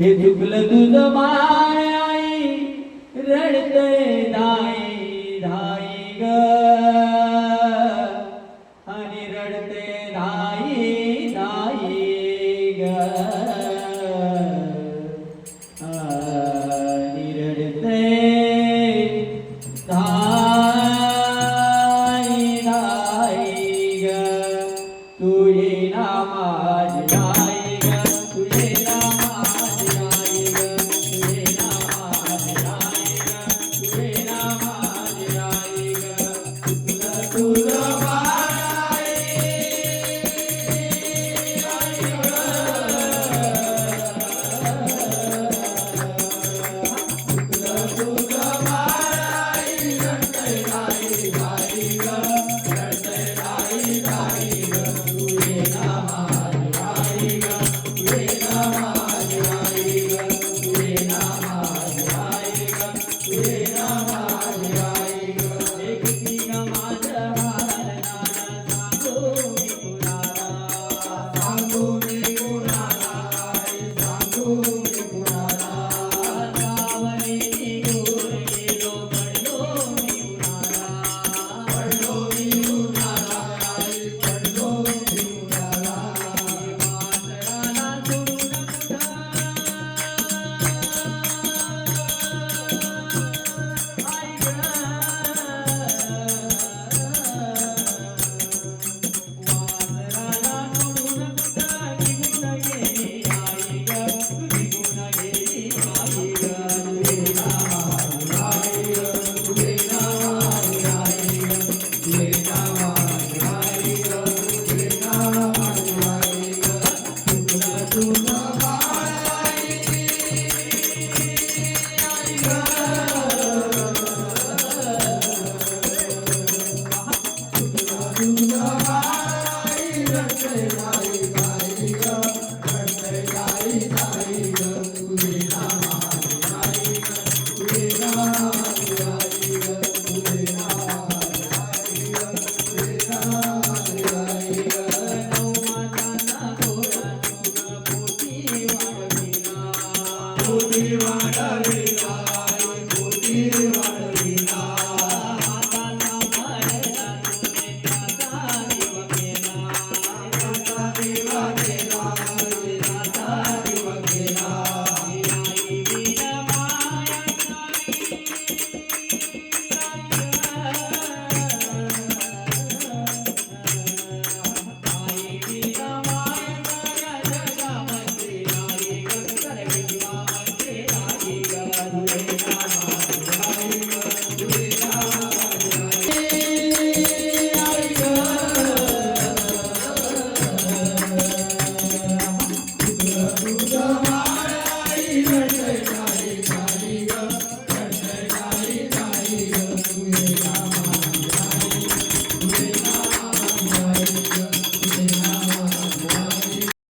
हे चुकलं तुझं माय आई रडते धाई धाई ग. आणि रडते धाई Hallelujah. you. Thank you.